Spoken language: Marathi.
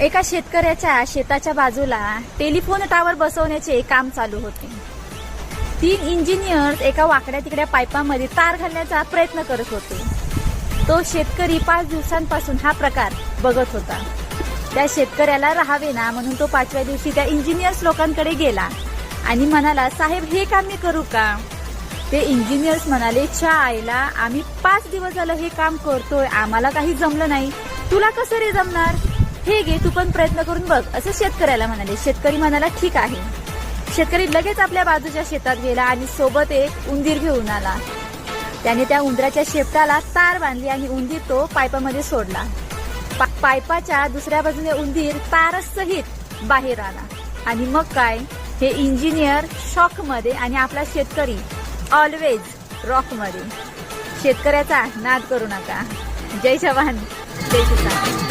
एका शेतकऱ्याच्या शेताच्या बाजूला टेलिफोन टावर बसवण्याचे काम चालू होते. तीन इंजिनियर्स एका वाकड्या तिकड्या पाईपामध्ये तार घालण्याचा प्रयत्न करत होते. तो शेतकरी पाच दिवसांपासून हा प्रकार बघत होता. त्या शेतकऱ्याला राहावे ना म्हणून तो पाचव्या दिवशी त्या इंजिनियर्स लोकांकडे गेला आणि म्हणाला साहेब हे काम मी करू का? ते इंजिनियर्स म्हणाले च्या आईला आम्ही पाच दिवस झालं हे काम करतोय आम्हाला काही जमलं नाही. तुला कसं रे जमणार? हे घे तू पण प्रयत्न करून बघ. असं शेतकऱ्याला म्हणाले. शेतकरी म्हणाला ठीक आहे. शेतकरी लगेच आपल्या बाजूच्या शेतात गेला आणि सोबत एक उंदीर घेऊन आला. त्याने त्या उंदराच्या शेपटाला तार बांधली आणि उंदीर तो पायपामध्ये सोडला. पा- पायपाच्या दुसऱ्या बाजूने उंदीर तारसहित बाहेर आला. आणि मग काय? हे इंजिनियर शॉकमध्ये आणि आपला शेतकरी ऑलवेज रॉकमध्ये शेतकऱ्याचा नाद करू नका. जय जवान. जय किसान.